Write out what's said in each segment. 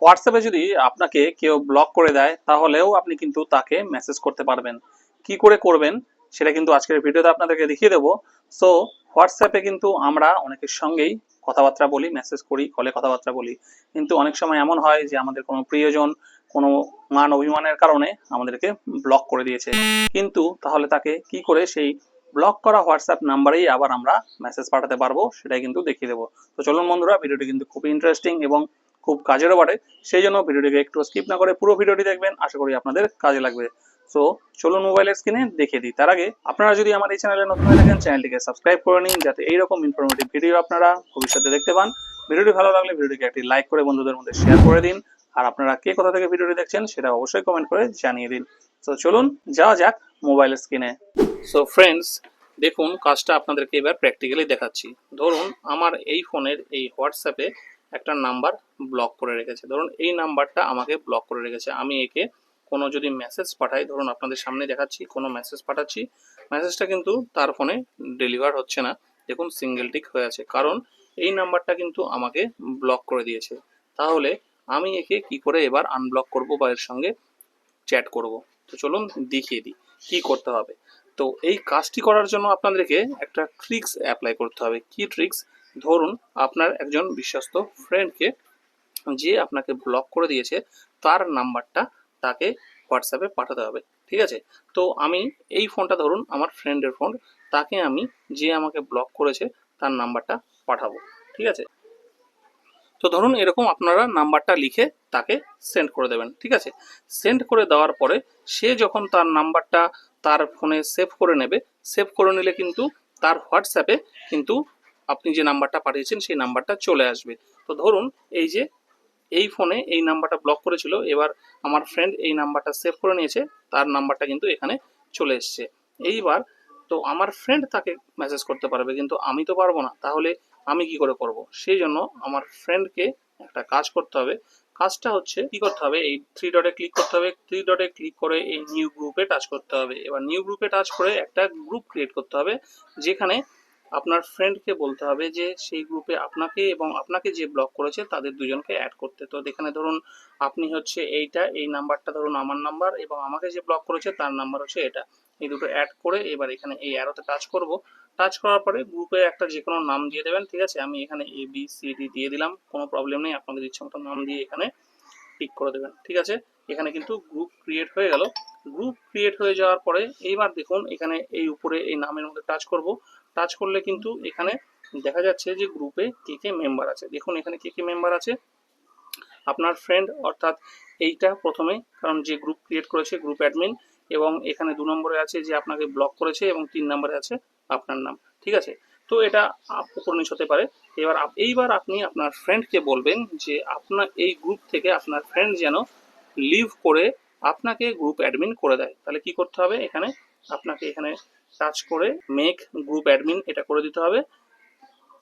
হোয়াটসঅ্যাপে যদি আপনাকে কেউ ব্লক করে দেয়, তাহলেও আপনি কিন্তু তাকে মেসেজ করতে পারবেন। কি করে করবেন, সেটা কিন্তু আজকের ভিডিওতে আপনাদেরকে দেখিয়ে দেবো। সো হোয়াটসঅ্যাপে কিন্তু আমরা অনেকের সঙ্গেই কথাবার্তা বলি মেসেজ করি কলে কথাবার্তা বলি। কিন্তু অনেক সময় এমন হয় যে আমাদের কোনো প্রিয়জন, কোনো মান অভিমানের কারণে আমাদেরকে ব্লক করে দিয়েছে। কিন্তু তাহলে তাকে কি করে সেই ব্লক করা হোয়াটসঅ্যাপ নাম্বারেই আবার আমরা মেসেজ পাঠাতে পারব, সেটাই কিন্তু দেখিয়ে দেবো। তো চলুন বন্ধুরা, ভিডিওটি কিন্তু খুব ইন্টারেস্টিং এবং খুব কাজেরও বাড়ে সেই জন্য ভিডিওটিকে একটু স্কিপ না করে পুরো ভিডিওটি দেখবেন, আশা করি আপনাদের কাজে লাগবে। সো চলুন মোবাইলের স্ক্রিনে দেখে দিই। তার আগে আপনারা যদি আমার এই চ্যানেলে নতুন হয়ে থাকেন চ্যানেলটিকে সাবস্ক্রাইব করে নিন, যাতে এইরকম ইনফরমেটিভ ভিডিও আপনারা ভবিষ্যতে দেখতে পান। ভিডিওটি ভালো লাগলে ভিডিওটিকে একটি লাইক করে বন্ধুদের মধ্যে শেয়ার করে দিন। আর আপনারা কে কোথা থেকে ভিডিওটি দেখছেন, সেটা অবশ্যই কমেন্ট করে জানিয়ে দিন। তো চলুন যাওয়া যাক মোবাইল স্ক্রিনে সো ফ্রেন্ডস দেখুন, কাজটা আপনাদেরকে এবার প্র্যাকটিক্যালি দেখাচ্ছি। ধরুন, আমার এই ফোনের এই হোয়াটসঅ্যাপে একটা নাম্বার ব্লক করে রেখেছে। ধরুন এই নাম্বারটা আমাকে ব্লক করে রেখেছে। আমি একে কোনো যদি মেসেজ পাঠাই, ধরুন আপনাদের সামনে দেখাচ্ছি, কোনো মেসেজ পাঠাচ্ছি মেসেজটা কিন্তু তার ফোনে ডেলিভার হচ্ছে না। দেখুন সিঙ্গেল টিক হয়ে আছে। কারণ এই নাম্বারটা কিন্তু আমাকে ব্লক করে দিয়েছে। তাহলে আমি একে কি করে এবার আনব্লক করব বা এর সঙ্গে চ্যাট করব? তো চলুন দেখিয়ে দিই, কি করতে হবে। তো এই কাজটি করার জন্য আপনাদেরকে একটা ট্রিক্স অ্যাপ্লাই করতে হবে। কি ট্রিক্স ধরুন আপনার একজন বিশ্বস্ত ফ্রেন্ডকে যে আপনাকে ব্লক করে দিয়েছে, তার নাম্বারটা তাকে হোয়াটসঅ্যাপে পাঠাতে হবে, ঠিক আছে? তো আমি এই ফোনটা ধরুন আমার ফ্রেন্ডের ফোন তাকে আমি যে আমাকে ব্লক করেছে, তার নাম্বারটা পাঠাবো, ঠিক আছে? তো ধরুন এরকম আপনারা নাম্বারটা লিখে তাকে সেন্ড করে দেবেন, ঠিক আছে? সেন্ড করে দেওয়ার পরে সে যখন তার নাম্বারটা তার ফোনে সেভ করে নেবে সেভ করে নিলে কিন্তু তার হোয়াটসঅ্যাপে কিন্তু আপনি যে নাম্বারটা পাঠিয়েছেন সেই নাম্বারটা চলে আসবে। তো ধরুন এই যে, এই ফোনে এই নাম্বারটা ব্লক করেছিল, এবার আমার ফ্রেন্ড এই নাম্বারটা সেভ করে নিয়েছে, তার নাম্বারটা কিন্তু এখানে চলে এসছে। এইবার তো আমার ফ্রেন্ড তাকে মেসেজ করতে পারবে, কিন্তু আমি তো পারব না, তাহলে আমি কি করে করব? সেই জন্য আমার ফ্রেন্ডকে একটা কাজ করতে হবে। কাজটা হচ্ছে কি করতে হবে? এই থ্রি ডটে ক্লিক করতে হবে থ্রি ডটে ক্লিক করে এই নিউ গ্রুপে টাচ করতে হবে। এবার নিউ গ্রুপে টাচ করে একটা গ্রুপ ক্রিয়েট করতে হবে, যেখানে আপনার ফ্রেন্ডকে বলতে হবে যে, সেই গ্রুপে আপনাকে এবং আপনাকে যে ব্লক করেছে, তাদের দুজনকে অ্যাড করতে। তো এখানে ধরুন আপনি হচ্ছে এইটা, এই নাম্বারটা ধরুন আমার নাম্বার এবং আমাকে যে ব্লক করেছে, তার নাম্বার হচ্ছে এটা। এই দুটো অ্যাড করে এবার এখানে এই অ্যারোতে টাচ করব। টাচ করার পরে গ্রুপে একটা যে কোনো নাম দিয়ে দেবেন, ঠিক আছে? আমি এখানে এ বি সি ডি দিয়ে দিলাম, কোনো প্রবলেম নেই, আপনাদের ইচ্ছে মতো নাম দিয়ে এখানে টিক করে দেবেন, ঠিক আছে? এখানে কিন্তু গ্রুপ ক্রিয়েট হয়ে গেল। গ্রুপ ক্রিয়েট হয়ে যাওয়ার পরে, এইবার দেখুন, এখানে এই উপরে এই নামের মধ্যে টাচ করব। টাচ করলে কিন্তু এখানে দেখা যাচ্ছে যে গ্রুপে কে কে মেম্বার আছে। দেখুন এখানে কে কে মেম্বার আছে। আপনার ফ্রেন্ড অর্থাৎ এইটা প্রথমে, কারণ যে গ্রুপ ক্রিয়েট করেছে গ্রুপ অ্যাডমিন এবং এখানে দু নম্বরে আছে যে আপনাকে ব্লক করেছে এবং তিন নম্বরে আছে আপনার নাম। ঠিক আছে? তো এটা উপর নিচ হতে পারে। এবার এইবার আপনি আপনার ফ্রেন্ডকে বলবেন যে আপনার, এই গ্রুপ থেকে আপনার ফ্রেন্ড যেন লিভ করে আপনাকে গ্রুপ অ্যাডমিন করে দেয়। তাহলে কি করতে হবে? এখানে আপনাকে এখানে টাচ করে মেক গ্রুপ অ্যাডমিন এটা করে দিতে হবে।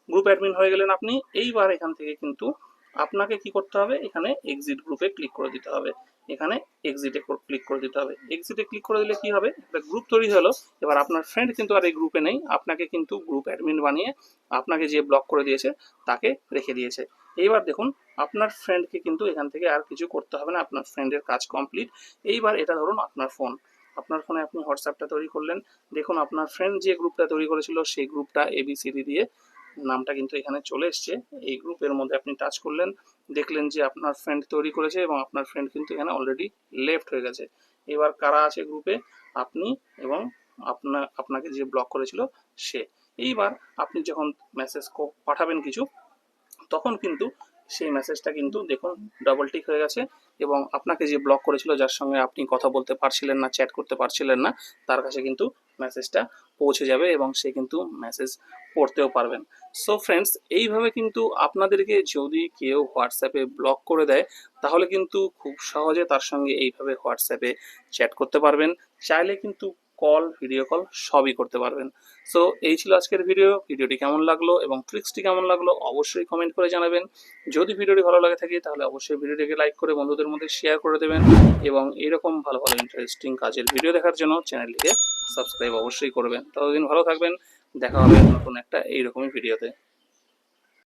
গ্রুপ অ্যাডমিন হয়ে গেলেন আপনি। এইবার এখান থেকে কিন্তু আপনাকে কি করতে হবে? এখানে এক্সিট গ্রুপে ক্লিক করে দিতে হবে। এখানে এক্সিটে ক্লিক করে দিতে হবে। এক্সিটে ক্লিক করে দিলে কি হবে? একটা গ্রুপ তৈরি হলো। এবার আপনার ফ্রেন্ড কিন্তু আর এই গ্রুপে নেই। আপনাকে কিন্তু গ্রুপ অ্যাডমিন বানিয়ে আপনাকে যে ব্লক করে দিয়েছে, তাকে রেখে দিয়েছে। এইবার দেখুন, আপনার ফ্রেন্ডকে কিন্তু এখান থেকে আর কিছু করতে হবে না। আপনার ফ্রেন্ডের কাজ কমপ্লিট এইবার এটা ধরুন আপনার ফোন আপনার ফোনে আপনি হোয়াটসঅ্যাপটা তৈরি করলেন। দেখুন, আপনার ফ্রেন্ড যে গ্রুপটা তৈরি করেছিল, সেই গ্রুপটা এবিসিডি দিয়ে নামটা কিন্তু এখানে চলে এসছে। এই গ্রুপের মধ্যে আপনি টাচ করলেন, দেখলেন যে আপনার ফ্রেন্ড তৈরি করেছে এবং আপনার ফ্রেন্ড কিন্তু এখানে অলরেডি লেফট হয়ে গেছে। এবার কারা আছে গ্রুপে আপনি এবং আপনার আপনাকে যে ব্লক করেছিল, সে। এইবার আপনি যখন মেসেজ পাঠাবেন কিছু, তখন কিন্তু সেই মেসেজটা কিন্তু দেখুন ডাবল টিক হয়ে গেছে এবং আপনাকে যে ব্লক করেছিল যার সঙ্গে আপনি কথা বলতে পারছিলেন না চ্যাট করতে পারছিলেন না, তার কাছে কিন্তু মেসেজটা পৌঁছে যাবে এবং সে কিন্তু মেসেজ পড়তেও পারবেন। সো ফ্রেন্ডস এইভাবে কিন্তু আপনাদেরকে যদি কেউ হোয়াটসঅ্যাপে ব্লক করে দেয়, তাহলে কিন্তু খুব সহজে তার সঙ্গে এইভাবে হোয়াটসঅ্যাপে চ্যাট করতে পারবেন। চাইলে কিন্তু কল ভিডিও কল সবই করতে পারবেন। সো এই ছিল আজকের ভিডিও ভিডিওটি কেমন লাগল এবং ট্রিক্সটি কেমন লাগল অবশ্যই কমেন্ট করে জানাবেন। যদি ভিডিওটি ভালো লাগে থাকে, তাহলে অবশ্যই ভিডিওটিকে লাইক করে বন্ধুদের মধ্যে শেয়ার করে দেবেন এবং এরকম ভালো ভালো ইন্টারেস্টিং কাজের ভিডিও দেখার জন্য চ্যানেলটিকে সাবস্ক্রাইব অবশ্যই করবেন। ততদিন ভালো থাকবেন। দেখা হবে নতুন একটা এইরকমই ভিডিওতে